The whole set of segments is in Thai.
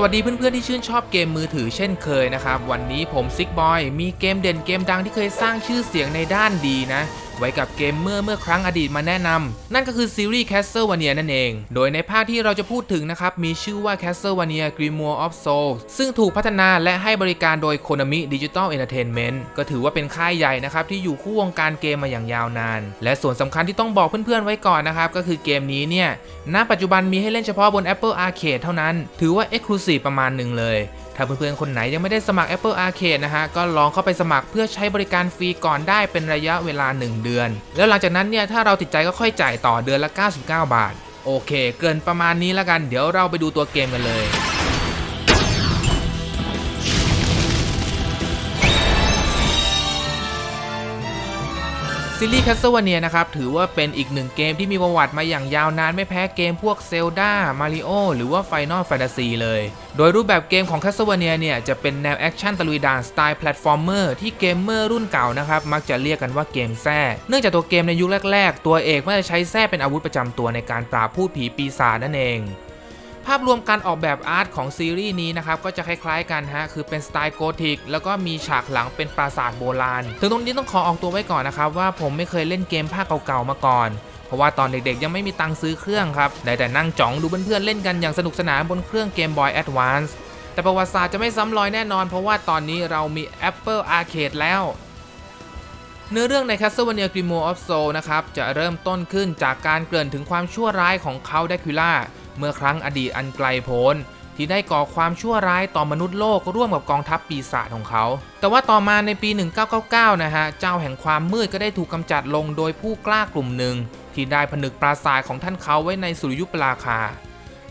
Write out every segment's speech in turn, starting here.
สวัสดีเพื่อนๆที่ชื่นชอบเกมมือถือเช่นเคยนะครับ วันนี้ผมซิกบอยมีเกมเด่นเกมดังที่เคยสร้างชื่อเสียงในด้านดีนะ ไว้กับเกมเมื่อเมื่อครั้งอดีตมาแนะนำนั่นก็คือซีรีส์ Castlevania นั่นเอง โดยในภาคที่เราจะพูดถึงนะครับ มีชื่อว่า Castlevania Grimoire of Souls ซึ่งถูกพัฒนาและให้บริการโดย Konami Digital Entertainment ก็ถือว่าเป็นค่ายใหญ่นะครับ ที่อยู่คู่วงการเกมมาอย่างยาวนาน และส่วนสำคัญที่ต้องบอกเพื่อนๆไว้ก่อนนะครับ ก็คือเกมนี้เนี่ยณปัจจุบันมีให้เล่นเฉพาะบน Apple Arcade เท่านั้น ถือว่า Exclusive ประมาณหนึ่งเลยถ้าเพื่อนๆ คนไหนยังไม่ได้สมัคร Apple Arcade นะฮะ ก็ลองเข้าไปสมัครเพื่อใช้บริการฟรีก่อนได้เป็นระยะเวลา 1 เดือนแล้วหลังจากนั้นเนี่ยถ้าเราติดใจก็ค่อยจ่ายต่อเดือนละ 99 บาท โอเค เกินประมาณนี้แล้วกัน เดี๋ยวเราไปดูตัวเกมกันเลย ซีรีส์ Castlevania นะครับ ถือว่าเป็นอีกหนึ่งเกมที่มีประวัติมาอย่างยาวนานไม่แพ้เกมพวก Zelda Mario หรือว่า Final Fantasy เลย โดยรูปแบบเกมของ Castlevania เนี่ย จะเป็นแนวแอคชั่นตะลุยด่านสไตล์แพลตฟอร์มเมอร์ที่เกมเมอร์รุ่นเก่านะครับ มักจะเรียกกันว่าเกมแท้เนื่องจากตัวเกมในยุคแรก ๆ ตัวเอกมักจะใช้แท้เป็นอาวุธประจำตัวในการปราบพูดผีปีศาจนั่นเอง ภาพรวมการออกแบบอาร์ตของซีรีส์นี้นะครับก็จะคล้ายๆกันฮะคือเป็นสไตล์โกธิกแล้วก็มีฉากหลังเป็นปราสาทโบราณ ถึงตรงนี้ต้องขอออกตัวไว้ก่อนนะครับว่าผมไม่เคยเล่นเกมภาคเก่าๆมาก่อนเพราะว่าตอนเด็กๆ ยังไม่มีตังค์ซื้อเครื่องครับ ได้แต่นั่งจ้องดูเพื่อนๆ เล่นกันอย่างสนุกสนานบนเครื่องเกมบอยแอดวานซ์แต่ประวัติศาสตร์จะไม่ซ้ำรอยแน่นอน เพราะว่าตอนนี้เรามี Apple Arcade แล้ว เนื้อเรื่องใน Castlevania Grimoire of Soul นะครับ จะเริ่มต้นขึ้นจากการเกริ่นถึงความชั่วร้ายของเขาเดคิล่า เมื่อครั้งอดีตอันไกลโพ้นที่ได้ก่อความชั่วร้ายต่อมนุษย์โลกร่วมกับกองทัพปีศาจของเขา แต่ว่าต่อมาในปี 1999 นะฮะ เจ้าแห่งความมืดก็ได้ถูกกำจัดลงโดยผู้กล้ากลุ่มหนึ่ง ที่ได้ผนึกปราสาทของท่านเขาไว้ในสุริยุปราคา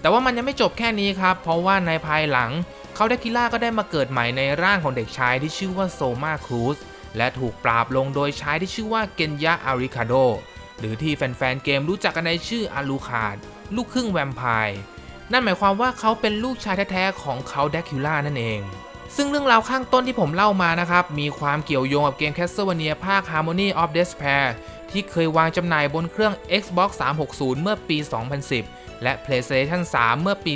แต่ว่ามันยังไม่จบแค่นี้ครับ เพราะว่าในภายหลังเขาเดคิล่าก็ได้มาเกิดใหม่ในร่างของเด็กชายที่ชื่อว่าโซมาครูซและถูกปราบลงโดยชายที่ชื่อว่าเกนยะอาริคาโดหรือที่แฟนๆเกมรู้จักกันในชื่ออาลูคาด ลูกครึ่งแวมไพร์นั่นหมายความว่าเขาเป็นลูกชายแท้ๆของเขาเดคิล่านั่นเอง ซึ่งเรื่องราวข้างต้นที่ผมเล่ามานะครับ มีความเกี่ยวโยงกับเกม Castlevania ภาค Harmony of Despair ที่เคยวางจำหน่ายบนเครื่อง Xbox 360 เมื่อปี 2010 และ PlayStation 3 เมื่อปี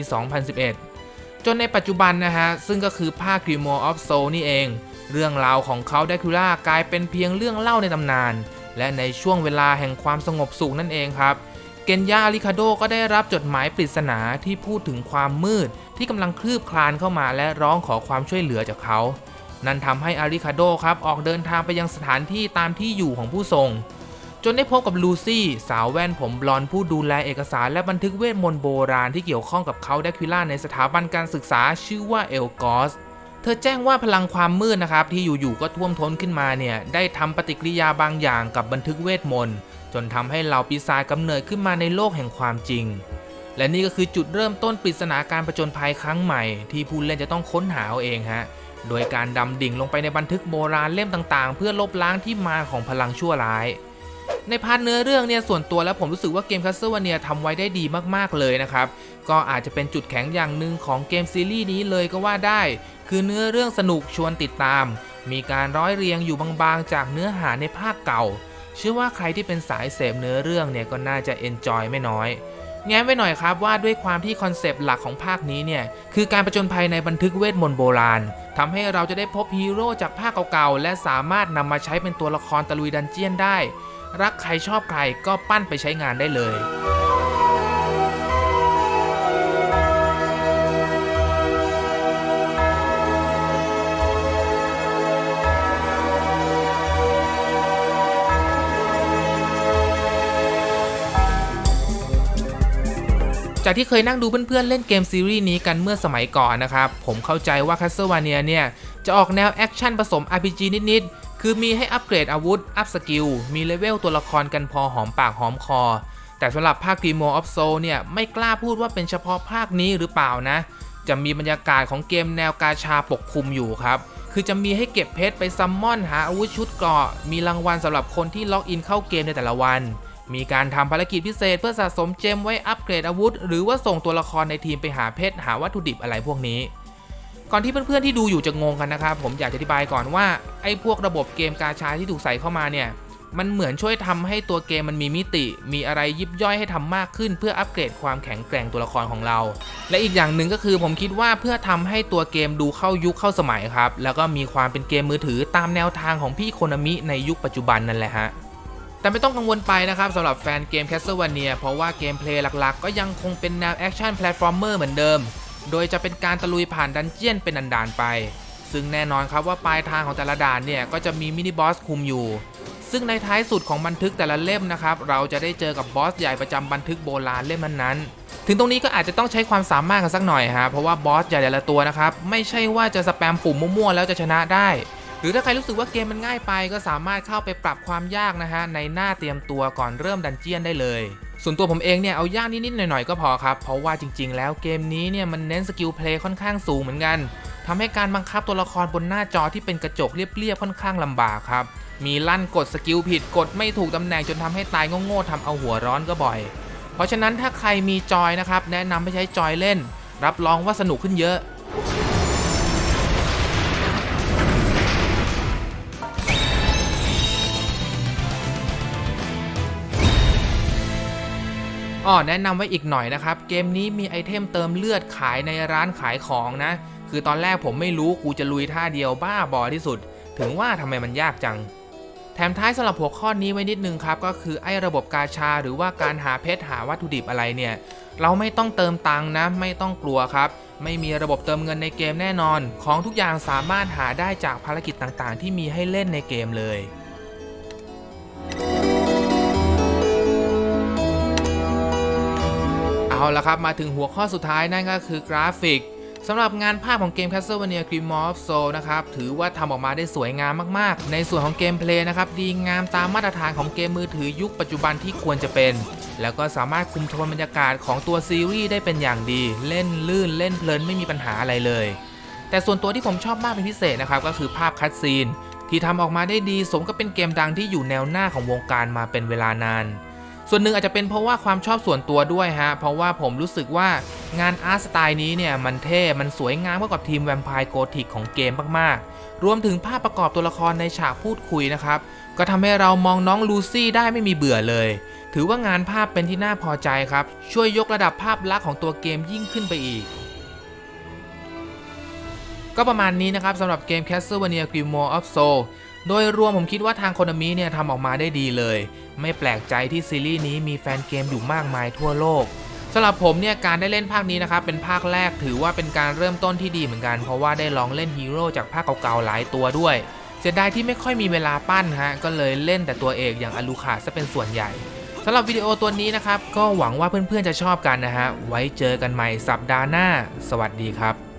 2011 จนในปัจจุบันนะฮะ ซึ่งก็คือภาค Grimoire of Soul นี่เอง เรื่องราวของเขาเดคิล่ากลายเป็นเพียงเรื่องเล่าในตำนาน และในช่วงเวลาแห่งความสงบสุขนั่นเองครับ เกนยาอาริคาโดก็ได้รับจดหมายปริศนาที่พูดถึงความมืดที่กำลังคลืบคลานเข้ามาและร้องขอความช่วยเหลือจากเขา นั่นทำให้อาริคาโดครับออกเดินทางไปยังสถานที่ตามที่อยู่ของผู้ทรง จนได้พบกับลูซี่ สาวแว่นผมบลอนผู้ดูแลเอกสารและบันทึกเวทมนต์โบราณที่เกี่ยวข้องกับเขาเดคิล่าในสถาบันการศึกษาชื่อว่าเอลกอสเธอแจ้งว่าพลังความมืดนะครับที่อยู่ๆก็ท่วมท้นขึ้นมาเนี่ยได้ทำปฏิกิริยาบางอย่างกับบันทึกเวทมนต์ จนทำให้เหล่าปีศาจกำเนิดขึ้นมาในโลกแห่งความจริง และนี่ก็คือจุดเริ่มต้นปริศนาการประจนภัยครั้งใหม่ ที่ผู้เล่นจะต้องค้นหาเอาเองฮะโดยการดำดิ่งลงไปในบันทึกโบราณเล่มต่างๆ เพื่อลบล้างที่มาของพลังชั่วร้าย ในพาร์ทเนื้อเรื่องเนี่ยส่วนตัวแล้วผมรู้สึกว่าเกม Castlevania ทำไว้ได้ดีมากๆเลยนะครับ ก็อาจจะเป็นจุดแข็งอย่างหนึ่งของเกมซีรีส์นี้เลยก็ว่าได้ คือเนื้อเรื่องสนุกชวนติดตาม มีการร้อยเรียงอยู่บางๆ จากเนื้อหาในภาคเก่า เชื่อว่าใครที่เป็นสายเสพเนื้อเรื่องเนี่ยก็น่าจะเอนจอยไม่น้อย แง้มไว้หน่อยครับว่าด้วยความที่คอนเซปต์หลักของภาคนี้เนี่ย คือการประจนภัยในบันทึกเวทมนต์โบราณทำให้เราจะได้พบฮีโร่จากภาคเก่าๆ และสามารถนำมาใช้เป็นตัวละครตะลุยดันเจียนได้ รักใครชอบใครก็ปั้นไปใช้งานได้เลย จากที่เคยนั่งดูเพื่อนๆเล่นเกมซีรีส์นี้กันเมื่อสมัยก่อนนะครับ ผมเข้าใจว่า Castlevania เนี่ยจะออกแนวแอคชั่นผสม RPG นิดๆ คือมีให้อัปเกรดอาวุธ อัพสกิล มีเลเวลตัวละครกันพอหอมปากหอมคอ แต่สำหรับภาค Grimo of Soul เนี่ยไม่กล้าพูดว่าเป็นเฉพาะภาคนี้หรือเปล่านะ จะมีบรรยากาศของเกมแนวกาชาปกคลุมอยู่ครับคือจะมีให้เก็บเพชรไปซัมมอนหาอาวุธชุดเกราะ มีรางวัลสำหรับคนที่ล็อกอินเข้าเกมในแต่ละวัน มีการทำภารกิจพิเศษเพื่อสะสมเจมไว้อัปเกรดอาวุธ หรือว่าส่งตัวละครในทีมไปหาเพชรหาวัตถุดิบอะไรพวกนี้ ก่อนที่เพื่อนๆที่ดูอยู่จะงงกันนะครับผมอยากจะอธิบายก่อนว่าไอ้พวกระบบเกมกาชาที่ถูกใส่เข้ามาเนี่ยมันเหมือนช่วยทำให้ตัวเกมมันมีมิติ มีอะไรยิบย่อยให้ทำมากขึ้น เพื่ออัปเกรดความแข็งแกร่งตัวละครของเรา และอีกอย่างหนึ่งก็คือผมคิดว่าเพื่อทำให้ตัวเกมดูเข้ายุคเข้าสมัยครับ แล้วก็มีความเป็นเกมมือถือตามแนวทางของพี่โคนามิในยุคปัจจุบันนั่นแหละฮะ แต่ไม่ต้องกังวลไปนะครับสำหรับแฟนเกม Castlevania เพราะว่าเกมเพลย์หลักๆ ก็ยังคงเป็นแนวแอคชั่นแพลตฟอร์มเมอร์เหมือนเดิม โดยจะเป็นการตะลุยผ่านดันเจียนเป็นอันดานไป ซึ่งแน่นอนครับว่าปลายทางของแต่ละด่านเนี่ยก็จะมีมินิบอสคุมอยู่ ซึ่งในท้ายสุดของบันทึกแต่ละเล่มนะครับเราจะได้เจอกับบอสใหญ่ประจำบันทึกโบราณเล่มนั้นๆถึงตรงนี้ก็อาจจะต้องใช้ความสามารถกันสักหน่อยฮะเพราะว่าบอสใหญ่แต่ละตัวนะครับไม่ใช่ว่าจะสแปมปุ่มมั่วๆแล้วจะชนะได้ หรือถ้าใครรู้สึกว่าเกมมันง่ายไปก็สามารถเข้าไปปรับความยากนะฮะในหน้าเตรียมตัวก่อนเริ่มดันเจียนได้เลย ส่วนตัวผมเองเนี่ยเอายากนิดๆหน่อยๆก็พอครับ เพราะว่าจริง ๆ แล้วเกมนี้เนี่ยมันเน้นสกิลเพลย์ค่อนข้างสูงเหมือนกันทำให้การบังคับตัวละครบนหน้าจอที่เป็นกระจกเรียบๆค่อนข้างลำบากครับมีลั่นกดสกิลผิดกดไม่ถูกตำแหน่งจนทำให้ตายโง่ๆทำเอาหัวร้อนก็บ่อย เพราะฉะนั้นถ้าใครมีจอยนะครับแนะนำให้ใช้จอยเล่น รับรองว่าสนุกขึ้นเยอะ อ๋อแนะนำไว้อีกหน่อยนะครับ เกมนี้มีไอเทมเติมเลือดขายในร้านขายของนะ คือตอนแรกผมไม่รู้กูจะลุยท่าเดียวบ้าบอที่สุด ถึงว่าทำไมมันยากจัง แถมท้ายสำหรับหัวข้อนี้ไว้นิดนึงครับ ก็คือไอ้ระบบกาชาหรือว่าการหาเพชรหาวัตถุดิบอะไรเนี่ย เราไม่ต้องเติมตังค์นะ ไม่ต้องกลัวครับ ไม่มีระบบเติมเงินในเกมแน่นอน ของทุกอย่างสามารถหาได้จากภารกิจต่างๆ ที่มีให้เล่นในเกมเลย เอาละครับ มาถึงหัวข้อสุดท้ายนั่นก็คือกราฟิกสำหรับงานภาพของเกม Castlevania g r i m of Soul นะครับ ถือว่าทำออกมาได้สวยงามมากๆ ในส่วนของเกมเพลย์นะครับ ดีงามตามมาตรฐานของเกมมือถือยุคปัจจุบันที่ควรจะเป็น แล้วก็สามารถคุมโทนบรรยากาศของตัวซีรีส์ได้เป็นอย่างดี เล่นลื่นเล่นเพลินไม่มีปัญหาอะไรเลย แต่ส่วนตัวที่ผมชอบมากเป็นพิเศษนะครับ ก็คือภาพคัดซีนที่ทำออกมาได้ดีสมกับเป็นเกมดังที่อยู่แนวหน้าของวงการมาเป็นเวลานาน ส่วนหนึ่งอาจจะเป็นเพราะว่าความชอบส่วนตัวด้วยฮะ เพราะว่าผมรู้สึกว่างานอาร์ตสไตล์นี้เนี่ยมันเท่ มันสวยงามกว่าทีมแวมไพร์โกธิกของเกมมากๆ รวมถึงภาพประกอบตัวละครในฉากพูดคุยนะครับ ก็ทำให้เรามองน้องลูซี่ได้ไม่มีเบื่อเลย ถือว่างานภาพเป็นที่น่าพอใจครับ ช่วยยกระดับภาพลักษณ์ของตัวเกมยิ่งขึ้นไปอีกก็ประมาณนี้นะครับสำหรับเกม Castlevania Grimoire of Soul โดยรวมผมคิดว่าทางโคนามิเนี่ยทำออกมาได้ดีเลย ไม่แปลกใจที่ซีรีส์นี้มีแฟนเกมอยู่มากมายทั่วโลกสำหรับผมเนี่ยการได้เล่นภาคนี้นะครับเป็นภาคแรกถือว่าเป็นการเริ่มต้นที่ดีเหมือนกัน เพราะว่าได้ลองเล่นฮีโร่จากภาคเก่าๆหลายตัวด้วย เสียดายที่ไม่ค่อยมีเวลาปั้นฮะก็เลยเล่นแต่ตัวเอกอย่างอลูคาซะเป็นส่วนใหญ่สำหรับวิดีโอตัวนี้นะครับ ก็หวังว่าเพื่อนๆจะชอบกันนะฮะ ไว้เจอกันใหม่สัปดาห์หน้า สวัสดีครับ